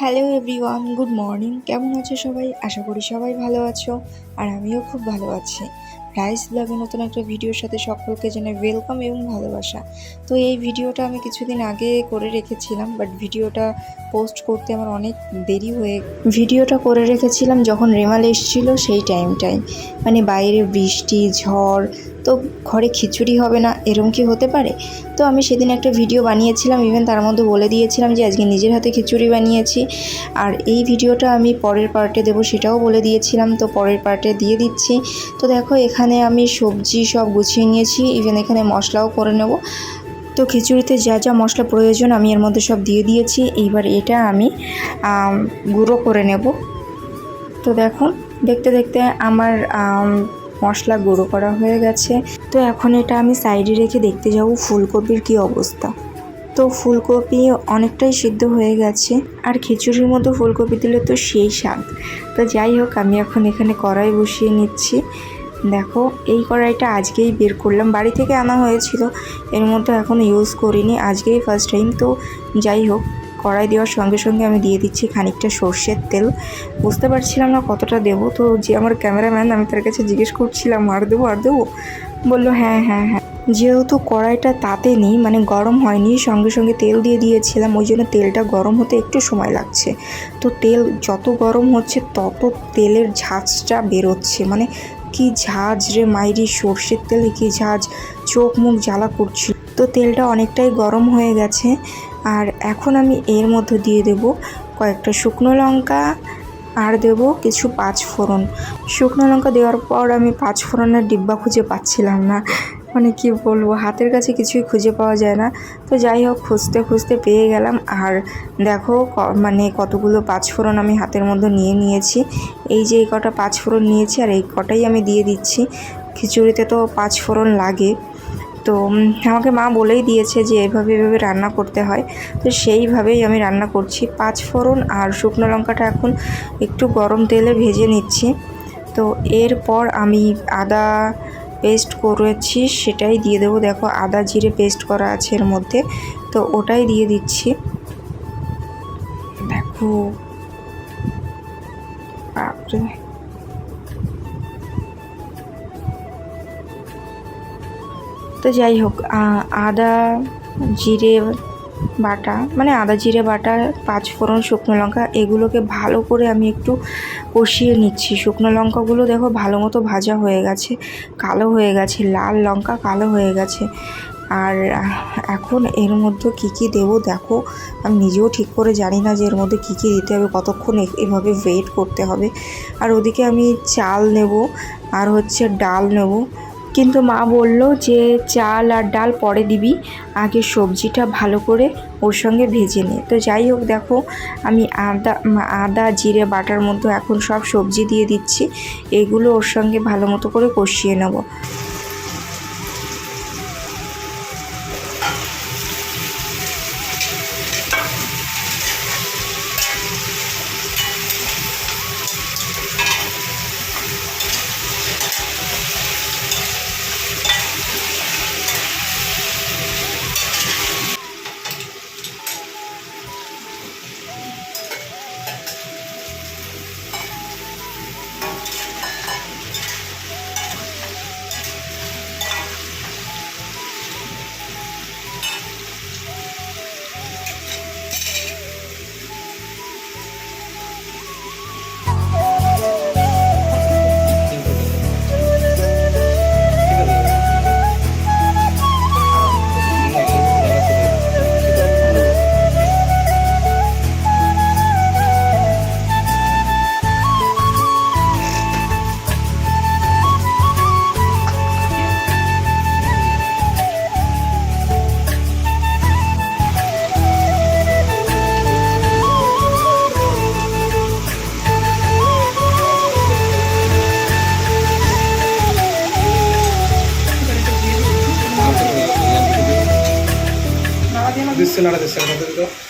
Hello everyone good morning কেমন আছো সবাই? আশা করি সবাই ভালো আছো, আর আমিও খুব ভালো আছি। রাইস ব্লগে নতুন একটা ভিডিওর সাথে সকলকে জানাই ওয়েলকাম এবং ভালোবাসা। তো এই ভিডিওটা আমি কিছুদিন আগে করে রেখেছিলাম বাট ভিডিওটা পোস্ট করতে আমার অনেক দেরি হয়ে ভিডিওটা করে রেখেছিলাম যখন রেমাল এসেছিল সেই টাইমটাই মানে বাইরে বৃষ্টি, ঝড় তো ঘরে খিচুড়ি হবে না এরম কি হতে পারে? তো আমি সেদিন একটা ভিডিও বানিয়েছিলাম ইভেন তার মধ্যে বলে দিয়েছিলাম যে আজকে নিজের হাতে খিচুড়ি বানিয়েছি। আর এই ভিডিওটা আমি পরের পার্টে দেবো সেটাও বলে দিয়েছিলাম তো পরের পার্টে দিয়ে দিচ্ছি। তো দেখো এখানে আমি সবজি সব গুছিয়ে নিয়েছি ইভেন এখানে মশলাও করে নেব। তো খিচুড়িতে যা যা মশলা প্রয়োজন আমি এর মধ্যে সব দিয়ে দিয়েছি এইবার এটা আমি গুঁড়ো করে নেব। তো দেখো দেখতে দেখতে আমার আম, মশলা গুঁড়ো করা হয়ে গেছে। তো এখন এটা আমি সাইডে রেখে দেখতে যাব ফুলকপির কি অবস্থা। তো ফুলকপি অনেকটাই সিদ্ধ হয়ে গেছে। আর খিচুড়ির মতো ফুলকপি দিলে তো সেই স্বাদ। তো যাই হোক, আমি এখন এখানে কড়াই বসিয়ে নিচ্ছি। দেখো, এই কড়াইটা আজকেই বের করলাম। বাড়ি থেকে আনা হয়েছিল, এর মধ্যে এখন ইউজ করিনি। আজকেই ফার্স্ট টাইম তো যাই হোক কড়াই দেওয়ার সঙ্গে সঙ্গে আমি দিয়ে দিচ্ছি খানিকটা সর্ষের তেল। বুঝতে পারছিলাম না কতটা দেবো, তো যে আমার ক্যামেরাম্যান, আমি তার কাছে জিজ্ঞেস করছিলাম, আর দেবো আর দেবো? বলল হ্যাঁ হ্যাঁ হ্যাঁ। যেহেতু কড়াইটা তাতে নেই মানে গরম হয়নি, সঙ্গে সঙ্গে তেল দিয়ে দিয়েছিলাম, ওই জন্য তেলটা গরম হতে একটু সময় লাগছে। তো তেল যত গরম হচ্ছে, তত তেলের ঝাঁঝটা বেরোচ্ছে। মানে কি ঝাঁঝ রে মাইরি, সর্ষের তেলে কি ঝাঁঝ চোখ মুখ জ্বালা করছিল। তো তেলটা অনেকটাই গরম হয়ে গেছে। আর এখন আমি এর মধ্যে দিয়ে দেব কয়েকটা শুকনো লঙ্কা আর দেব কিছু পাঁচ ফোড়ন। শুকনো লঙ্কা দেওয়ার পর আমি পাঁচ ফোড়নের ডিব্বা খুঁজে পাচ্ছিলাম না। মানে কি বলব, হাতের কাছে কিছুই খুঁজে পাওয়া যায় না। তো যাই হোক, খুঁজতে খুঁজতে পেয়ে গেলাম। আর দেখো মানে কতগুলো পাঁচ ফোড়ন আমি হাতের মধ্যে নিয়ে নিয়েছি। এই যে এই কটা পাঁচ ফোড়ন নিয়েছি আর এই কটাই আমি দিয়ে দিচ্ছি। খিচুড়িতে তো পাঁচ ফোড়ন লাগে। তো আমাকে মা বলেই দিয়েছে যে এভাবে এভাবে রান্না করতে হয়। তো সেইভাবেই আমি রান্না করছি। পাঁচ ফোড়ন আর শুকনো লঙ্কাটা এখন একটু গরম তেলে ভেজে নিচ্ছি। তো এরপর আমি আদা পেস্ট করেছি, সেটাই দিয়ে দেবো। দেখো, আদা জিরে পেস্ট করা আছে এর মধ্যে। তো ওটাই দিয়ে দিচ্ছি। দেখো, বাপরে। তো যাই হোক আদা জিরে বাটা মানে আদা জিরে বাটা, পাঁচ ফোড়ন শুকনো লঙ্কা, এগুলোকে ভালো করে আমি একটু কষিয়ে নিচ্ছি। শুকনো লঙ্কাগুলো দেখো ভালো মতো ভাজা হয়ে গেছে, কালো হয়ে গেছে, লাল লঙ্কা কালো হয়ে গেছে। আর এখন এর মধ্যে কী কী দেবো দেখো, আমি নিজেও ঠিক করে জানি না যে এর মধ্যে কী কী দিতে হবে, কতক্ষণ এভাবে ওয়েট করতে হবে। আর ওদিকে আমি চাল নেব, আর হচ্ছে ডাল নেব। কিন্তু মা বলল যে চাল আর ডাল পরে দিবি, আগে সবজিটা ভালো করে ওর সঙ্গে ভেজে নে। তো যাই হোক, দেখো, আমি আদা আদা, জিরে, বাটার মতো এখন সব সবজি দিয়ে দিচ্ছি। এগুলো ওর সঙ্গে ভালো মতো করে কষিয়ে নেব। দিচ্ছে না দিচ্ছে না